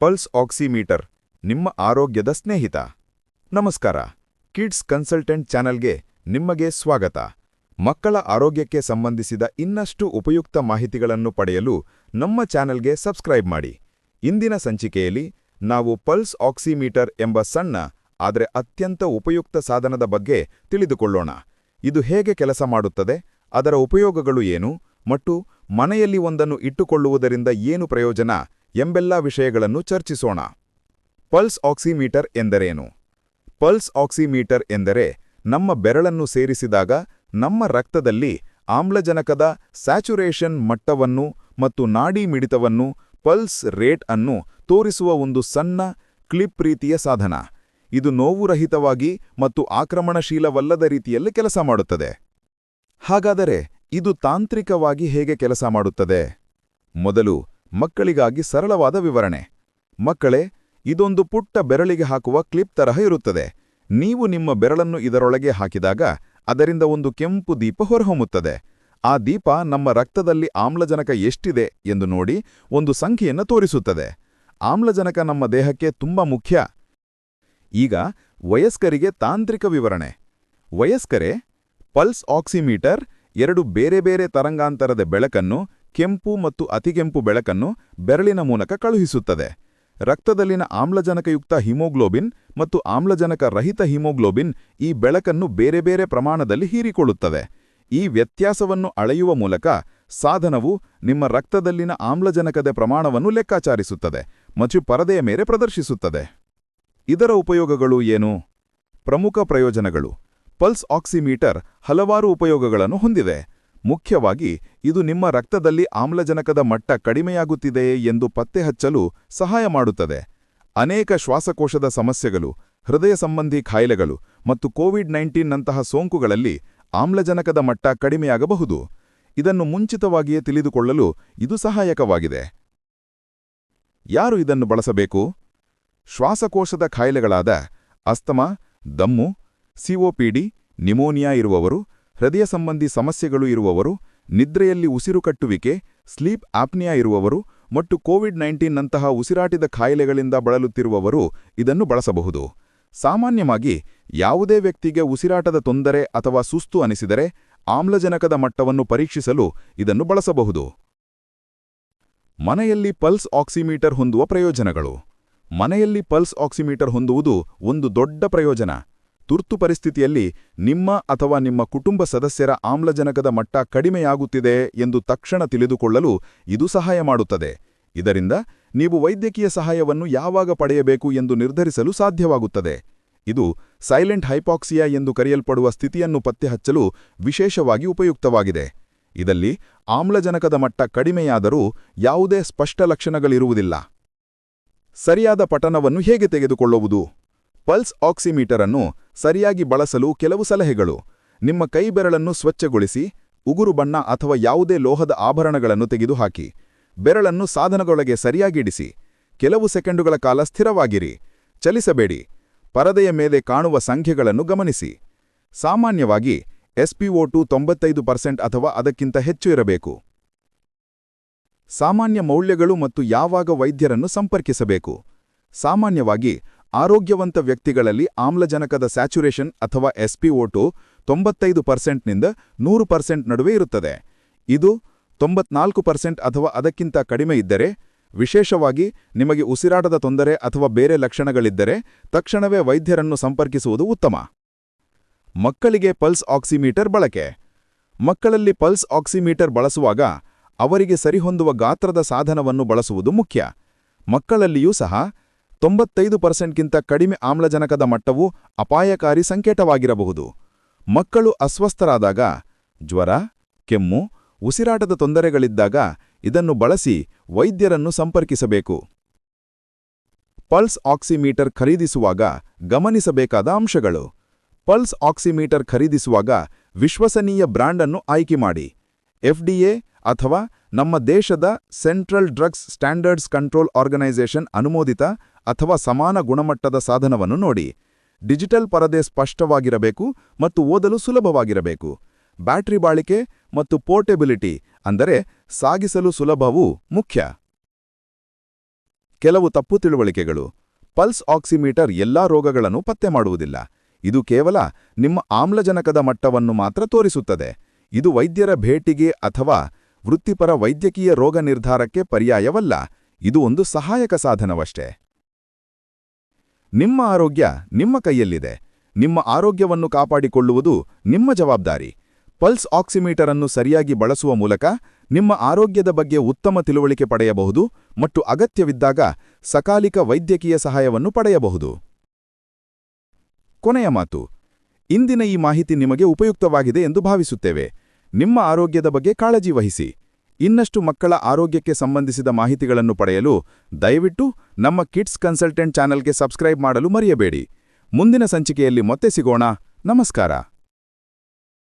Pulse oximeter, ನಿಮ್ಮ ಆರೋಗ್ಯದ ಸ್ನೇಹಿತ. ನಮಸ್ಕಾರ, ಕಿಡ್ಸ್ ಕನ್ಸಲ್ಟೆಂಟ್ ಚಾನೆಲ್ಗೆ ನಿಮಗೆ ಸ್ವಾಗತ. ಮಕ್ಕಳ ಆರೋಗ್ಯಕ್ಕೆ ಸಂಬಂಧಿಸಿದ ಇನ್ನಷ್ಟು ಉಪಯುಕ್ತ ಮಾಹಿತಿಗಳನ್ನು ಪಡೆಯಲು ನಮ್ಮ ಚಾನೆಲ್ಗೆ ಸಬ್ಸ್ಕ್ರೈಬ್ ಮಾಡಿ. ಇಂದಿನ ಸಂಚಿಕೆಯಲ್ಲಿ ನಾವು ಪಲ್ಸ್ ಆಕ್ಸಿಮೀಟರ್ ಎಂಬ ಸಣ್ಣ, ಆದರೆ ಅತ್ಯಂತ ಉಪಯುಕ್ತ ಸಾಧನದ ಬಗ್ಗೆ ತಿಳಿದುಕೊಳ್ಳೋಣ. ಇದು ಹೇಗೆ ಕೆಲಸ ಮಾಡುತ್ತದೆ, ಅದರ ಉಪಯೋಗಗಳು ಏನು, ಮತ್ತು ಮನೆಯಲ್ಲಿ ಒಂದನ್ನು ಇಟ್ಟುಕೊಳ್ಳುವುದರಿಂದ ಏನು ಪ್ರಯೋಜನ ಎಂಬೆಲ್ಲ ವಿಷಯಗಳನ್ನು ಚರ್ಚಿಸೋಣ. ಪಲ್ಸ್ ಆಕ್ಸಿಮೀಟರ್ ಎಂದರೇನು? ಪಲ್ಸ್ ಆಕ್ಸಿಮೀಟರ್ ಎಂದರೆ ನಮ್ಮ ಬೆರಳನ್ನು ಸೇರಿಸಿದಾಗ ನಮ್ಮ ರಕ್ತದಲ್ಲಿ ಆಮ್ಲಜನಕದ ಸ್ಯಾಚುರೇಷನ್ ಮಟ್ಟವನ್ನು ಮತ್ತು ನಾಡಿ ಮಿಡಿತವನ್ನು ಪಲ್ಸ್ ರೇಟ್ ಅನ್ನು ತೋರಿಸುವ ಒಂದು ಸಣ್ಣ ಕ್ಲಿಪ್ ರೀತಿಯ ಸಾಧನ. ಇದು ನೋವುರಹಿತವಾಗಿ ಮತ್ತು ಆಕ್ರಮಣಶೀಲವಲ್ಲದ ರೀತಿಯಲ್ಲಿ ಕೆಲಸ ಮಾಡುತ್ತದೆ. ಹಾಗಾದರೆ ಇದು ತಾಂತ್ರಿಕವಾಗಿ ಹೇಗೆ ಕೆಲಸ ಮಾಡುತ್ತದೆ? ಮೊದಲು ಮಕ್ಕಳಿಗಾಗಿ ಸರಳವಾದ ವಿವರಣೆ. ಮಕ್ಕಳೇ, ಇದೊಂದು ಪುಟ್ಟ ಬೆರಳಿಗೆ ಹಾಕುವ ಕ್ಲಿಪ್ ತರಹ ಇರುತ್ತದೆ. ನೀವು ನಿಮ್ಮ ಬೆರಳನ್ನು ಇದರೊಳಗೆ ಹಾಕಿದಾಗ ಅದರಿಂದ ಒಂದು ಕೆಂಪು ದೀಪ ಹೊರಹೊಮ್ಮುತ್ತದೆ. ಆ ದೀಪ ನಮ್ಮ ರಕ್ತದಲ್ಲಿ ಆಮ್ಲಜನಕ ಎಷ್ಟಿದೆ ಎಂದು ನೋಡಿ ಒಂದು ಸಂಖ್ಯೆಯನ್ನು ತೋರಿಸುತ್ತದೆ. ಆಮ್ಲಜನಕ ನಮ್ಮ ದೇಹಕ್ಕೆ ತುಂಬಾ ಮುಖ್ಯ. ಈಗ ವಯಸ್ಕರಿಗೆ ತಾಂತ್ರಿಕ ವಿವರಣೆ. ವಯಸ್ಕರೇ, ಪಲ್ಸ್ ಆಕ್ಸಿಮೀಟರ್ ಎರಡು ಬೇರೆ ಬೇರೆ ತರಂಗಾಂತರದ ಬೆಳಕನ್ನು ಕೆಂಪು ಮತ್ತು ಅತಿಗೆಂಪು ಬೆಳಕನ್ನು ಬೆರಳಿನ ಮೂಲಕ ಕಳುಹಿಸುತ್ತದೆ. ರಕ್ತದಲ್ಲಿನ ಆಮ್ಲಜನಕಯುಕ್ತ ಹಿಮೋಗ್ಲೋಬಿನ್ ಮತ್ತು ಆಮ್ಲಜನಕ ರಹಿತ ಹಿಮೋಗ್ಲೋಬಿನ್ ಈ ಬೆಳಕನ್ನು ಬೇರೆ ಬೇರೆ ಪ್ರಮಾಣದಲ್ಲಿ ಹೀರಿಕೊಳ್ಳುತ್ತದೆ ಈ ವ್ಯತ್ಯಾಸವನ್ನು ಅಳೆಯುವ ಮೂಲಕ ಸಾಧನವು ನಿಮ್ಮ ರಕ್ತದಲ್ಲಿನ ಆಮ್ಲಜನಕದ ಪ್ರಮಾಣವನ್ನು ಲೆಕ್ಕಾಚಾರಿಸುತ್ತದೆ, ಮತ್ತು ಪರದೆಯ ಮೇಲೆ ಪ್ರದರ್ಶಿಸುತ್ತದೆ. ಇದರ ಉಪಯೋಗಗಳು ಏನು? ಪ್ರಮುಖ ಪ್ರಯೋಜನಗಳು. ಪಲ್ಸ್ ಆಕ್ಸಿಮೀಟರ್ ಹಲವಾರು ಉಪಯೋಗಗಳನ್ನು ಹೊಂದಿದೆ. ಮುಖ್ಯವಾಗಿ ಇದು ನಿಮ್ಮ ರಕ್ತದಲ್ಲಿ ಆಮ್ಲಜನಕದ ಮಟ್ಟ ಕಡಿಮೆಯಾಗುತ್ತಿದೆಯೇ ಎಂದು ಪತ್ತೆಹಚ್ಚಲು ಸಹಾಯ ಮಾಡುತ್ತದೆ. ಅನೇಕ ಶ್ವಾಸಕೋಶದ ಸಮಸ್ಯೆಗಳು, ಹೃದಯ ಸಂಬಂಧಿ ಖಾಯಿಲೆಗಳು ಮತ್ತು ಕೋವಿಡ್ ನೈನ್ಟೀನ್ನಂತಹ ಸೋಂಕುಗಳಲ್ಲಿ ಆಮ್ಲಜನಕದ ಮಟ್ಟ ಕಡಿಮೆಯಾಗಬಹುದು. ಇದನ್ನು ಮುಂಚಿತವಾಗಿಯೇ ತಿಳಿದುಕೊಳ್ಳಲು ಇದು ಸಹಾಯಕವಾಗಿದೆ. ಯಾರು ಇದನ್ನು ಬಳಸಬೇಕು? ಶ್ವಾಸಕೋಶದ ಖಾಯಿಲೆಗಳಾದ ಅಸ್ತಮಾ, ದಮ್ಮು ಸಿಒಪಿಡಿ ನಿಮೋನಿಯಾ ಇರುವವರು ಹೃದಯ ಸಂಬಂಧಿ ಸಮಸ್ಯೆಗಳು ಇರುವವರು, ನಿದ್ರೆಯಲ್ಲಿ ಉಸಿರುಕಟ್ಟುವಿಕೆ ಸ್ಲೀಪ್ ಆಪ್ನಿಯಾ ಇರುವವರು ಮತ್ತು ಕೋವಿಡ್ ನೈನ್ಟೀನ್ನಂತಹ ಉಸಿರಾಟದ ಕಾಯಿಲೆಗಳಿಂದ ಬಳಲುತ್ತಿರುವವರು ಇದನ್ನು ಬಳಸಬಹುದು. ಸಾಮಾನ್ಯವಾಗಿ ಯಾವುದೇ ವ್ಯಕ್ತಿಗೆ ಉಸಿರಾಟದ ತೊಂದರೆ ಅಥವಾ ಸುಸ್ತು ಅನಿಸಿದರೆ ಆಮ್ಲಜನಕದ ಮಟ್ಟವನ್ನು ಪರೀಕ್ಷಿಸಲು ಇದನ್ನು ಬಳಸಬಹುದು. ಮನೆಯಲ್ಲಿ ಪಲ್ಸ್ ಆಕ್ಸಿಮೀಟರ್ ಹೊಂದುವ ಪ್ರಯೋಜನಗಳು. ಮನೆಯಲ್ಲಿ ಪಲ್ಸ್ ಆಕ್ಸಿಮೀಟರ್ ಹೊಂದುವುದು ಒಂದು ದೊಡ್ಡ ಪ್ರಯೋಜನ. ತುರ್ತು ಪರಿಸ್ಥಿತಿಯಲ್ಲಿ ನಿಮ್ಮ ಅಥವಾ ನಿಮ್ಮ ಕುಟುಂಬ ಸದಸ್ಯರ ಆಮ್ಲಜನಕದ ಮಟ್ಟ ಕಡಿಮೆಯಾಗುತ್ತಿದೆ ಎಂದು ತಕ್ಷಣ ತಿಳಿದುಕೊಳ್ಳಲು ಇದು ಸಹಾಯ ಮಾಡುತ್ತದೆ. ಇದರಿಂದ ನೀವು ವೈದ್ಯಕೀಯ ಸಹಾಯವನ್ನು ಯಾವಾಗ ಪಡೆಯಬೇಕು ಎಂದು ನಿರ್ಧರಿಸಲು ಸಾಧ್ಯವಾಗುತ್ತದೆ. ಇದು ಸೈಲೆಂಟ್ ಹೈಪಾಕ್ಸಿಯಾ ಎಂದು ಕರೆಯಲ್ಪಡುವ ಸ್ಥಿತಿಯನ್ನು ಪತ್ತೆಹಚ್ಚಲು ವಿಶೇಷವಾಗಿ ಉಪಯುಕ್ತವಾಗಿದೆ. ಇದಲ್ಲಿ ಆಮ್ಲಜನಕದ ಮಟ್ಟ ಕಡಿಮೆಯಾದರೂ ಯಾವುದೇ ಸ್ಪಷ್ಟ ಲಕ್ಷಣಗಳಿರುವುದಿಲ್ಲ. ಸರಿಯಾದ ಪಠನವನ್ನು ಹೇಗೆ ತೆಗೆದುಕೊಳ್ಳುವುದು? ಪಲ್ಸ್ ಆಕ್ಸಿಮೀಟರ್ ಅನ್ನು ಸರಿಯಾಗಿ ಬಳಸಲು ಕೆಲವು ಸಲಹೆಗಳು. ನಿಮ್ಮ ಕೈಬೆರಳನ್ನು ಸ್ವಚ್ಛಗೊಳಿಸಿ, ಉಗುರು ಬಣ್ಣ ಅಥವಾ ಯಾವುದೇ ಲೋಹದ ಆಭರಣಗಳನ್ನು ತೆಗೆದುಹಾಕಿ. ಬೆರಳನ್ನು ಸಾಧನಗಳೊಳಗೆ ಸರಿಯಾಗಿಡಿಸಿ ಕೆಲವು ಸೆಕೆಂಡುಗಳ ಕಾಲ ಸ್ಥಿರವಾಗಿರಿ. ಚಲಿಸಬೇಡಿ. ಪರದೆಯ ಮೇಲೆ ಕಾಣುವ ಸಂಖ್ಯೆಗಳನ್ನು ಗಮನಿಸಿ. ಸಾಮಾನ್ಯವಾಗಿ ಎಸ್ಪಿಒ ಟು ತೊಂಬತ್ತೈದು ಪರ್ಸೆಂಟ್ ಅಥವಾ ಅದಕ್ಕಿಂತ ಹೆಚ್ಚು ಇರಬೇಕು. ಸಾಮಾನ್ಯ ಮೌಲ್ಯಗಳು ಮತ್ತು ಯಾವಾಗ ವೈದ್ಯರನ್ನು ಸಂಪರ್ಕಿಸಬೇಕು. ಸಾಮಾನ್ಯವಾಗಿ ಆರೋಗ್ಯವಂತ ವ್ಯಕ್ತಿಗಳಲ್ಲಿ ಆಮ್ಲಜನಕದ ಸ್ಯಾಚುರೇಷನ್ ಅಥವಾ ಎಸ್ಪಿಒಟು ತೊಂಬತ್ತೈದು ಪರ್ಸೆಂಟ್ನಿಂದ ನೂರು ಪರ್ಸೆಂಟ್ ನಡುವೆ ಇರುತ್ತದೆ. ಇದು ತೊಂಬತ್ನಾಲ್ಕು ಪರ್ಸೆಂಟ್ ಅಥವಾ ಅದಕ್ಕಿಂತ ಕಡಿಮೆ ಇದ್ದರೆ, ವಿಶೇಷವಾಗಿ ನಿಮಗೆ ಉಸಿರಾಟದ ತೊಂದರೆ ಅಥವಾ ಬೇರೆ ಲಕ್ಷಣಗಳಿದ್ದರೆ, ತಕ್ಷಣವೇ ವೈದ್ಯರನ್ನು ಸಂಪರ್ಕಿಸುವುದು ಉತ್ತಮ. ಮಕ್ಕಳಿಗೆ ಪಲ್ಸ್ ಆಕ್ಸಿಮೀಟರ್ ಬಳಕೆ. ಮಕ್ಕಳಲ್ಲಿ ಪಲ್ಸ್ ಆಕ್ಸಿಮೀಟರ್ ಬಳಸುವಾಗ ಅವರಿಗೆ ಸರಿಹೊಂದುವ ಗಾತ್ರದ ಸಾಧನವನ್ನು ಬಳಸುವುದು ಮುಖ್ಯ. ಮಕ್ಕಳಲ್ಲಿಯೂ ಸಹ ತೊಂಬತ್ತೈದು ಪರ್ಸೆಂಟ್ಗಿಂತ ಕಡಿಮೆ ಆಮ್ಲಜನಕದ ಮಟ್ಟವು ಅಪಾಯಕಾರಿ ಸಂಕೇತವಾಗಿರಬಹುದು. ಮಕ್ಕಳು ಅಸ್ವಸ್ಥರಾದಾಗ, ಜ್ವರ, ಕೆಮ್ಮು, ಉಸಿರಾಟದ ತೊಂದರೆಗಳಿದ್ದಾಗ ಇದನ್ನು ಬಳಸಿ ವೈದ್ಯರನ್ನು ಸಂಪರ್ಕಿಸಬೇಕು. ಪಲ್ಸ್ ಆಕ್ಸಿಮೀಟರ್ ಖರೀದಿಸುವಾಗ ಗಮನಿಸಬೇಕಾದ ಅಂಶಗಳು. ಪಲ್ಸ್ ಆಕ್ಸಿಮೀಟರ್ ಖರೀದಿಸುವಾಗ ವಿಶ್ವಸನೀಯ ಬ್ರ್ಯಾಂಡ್ ಅನ್ನು ಆಯ್ಕೆ ಮಾಡಿ. ಎಫ್ಡಿಎ ಅಥವಾ ನಮ್ಮ ದೇಶದ central drugs standards control organisation ಅನುಮೋದಿತ ಅಥವಾ ಸಮಾನ ಗುಣಮಟ್ಟದ ಸಾಧನವನ್ನು ನೋಡಿ. ಡಿಜಿಟಲ್ ಪರದೆ ಸ್ಪಷ್ಟವಾಗಿರಬೇಕು ಮತ್ತು ಓದಲು ಸುಲಭವಾಗಿರಬೇಕು. ಬ್ಯಾಟರಿ ಬಾಳಿಕೆ ಮತ್ತು ಪೋರ್ಟೆಬಿಲಿಟಿ ಅಂದರೆ ಸಾಗಿಸಲು ಸುಲಭವೂ ಮುಖ್ಯ. ಕೆಲವು ತಪ್ಪು ತಿಳುವಳಿಕೆಗಳು. ಪಲ್ಸ್ ಆಕ್ಸಿಮೀಟರ್ ಎಲ್ಲಾ ರೋಗಗಳನ್ನು ಪತ್ತೆ ಮಾಡುವುದಿಲ್ಲ. ಇದು ಕೇವಲ ನಿಮ್ಮ ಆಮ್ಲಜನಕದ ಮಟ್ಟವನ್ನು ಮಾತ್ರ ತೋರಿಸುತ್ತದೆ. ಇದು ವೈದ್ಯರ ಭೇಟಿಗೆ ಅಥವಾ ವೃತ್ತಿಪರ ವೈದ್ಯಕೀಯ ರೋಗ ನಿರ್ಧಾರಕ್ಕೆ ಪರ್ಯಾಯವಲ್ಲ, ಇದು ಒಂದು ಸಹಾಯಕ ಸಾಧನವಷ್ಟೇ. ನಿಮ್ಮ ಆರೋಗ್ಯ ನಿಮ್ಮ ಕೈಯಲ್ಲಿದೆ. ನಿಮ್ಮ ಆರೋಗ್ಯವನ್ನು ಕಾಪಾಡಿಕೊಳ್ಳುವುದು ನಿಮ್ಮ ಜವಾಬ್ದಾರಿ. ಪಲ್ಸ್ ಆಕ್ಸಿಮೀಟರ್ ಅನ್ನು ಸರಿಯಾಗಿ ಬಳಸುವ ಮೂಲಕ ನಿಮ್ಮ ಆರೋಗ್ಯದ ಬಗ್ಗೆ ಉತ್ತಮ ತಿಳುವಳಿಕೆ ಪಡೆಯಬಹುದು ಮತ್ತು ಅಗತ್ಯವಿದ್ದಾಗ ಸಕಾಲಿಕ ವೈದ್ಯಕೀಯ ಸಹಾಯವನ್ನು ಪಡೆಯಬಹುದು. ಕೊನೆಯ ಮಾತು ಇಂದಿನ ಈ ಮಾಹಿತಿ ನಿಮಗೆ ಉಪಯುಕ್ತವಾಗಿದೆ ಎಂದು ಭಾವಿಸುತ್ತೇವೆ. ನಿಮ್ಮ ಆರೋಗ್ಯದ ಬಗ್ಗೆ ಕಾಳಜಿ ವಹಿಸಿ. ಇನ್ನಷ್ಟು ಮಕ್ಕಳ ಆರೋಗ್ಯಕ್ಕೆ ಸಂಬಂಧಿಸಿದ ಮಾಹಿತಿಗಳನ್ನು ಪಡೆಯಲು ದಯವಿಟ್ಟು ನಮ್ಮ ಕಿಡ್ಸ್ ಕನ್ಸಲ್ಟೆಂಟ್ ಚಾನೆಲ್ಗೆ ಸಬ್ಸ್ಕ್ರೈಬ್ ಮಾಡಲು ಮರೆಯಬೇಡಿ. ಮುಂದಿನ ಸಂಚಿಕೆಯಲ್ಲಿ ಮತ್ತೆ ಸಿಗೋಣ. ನಮಸ್ಕಾರ.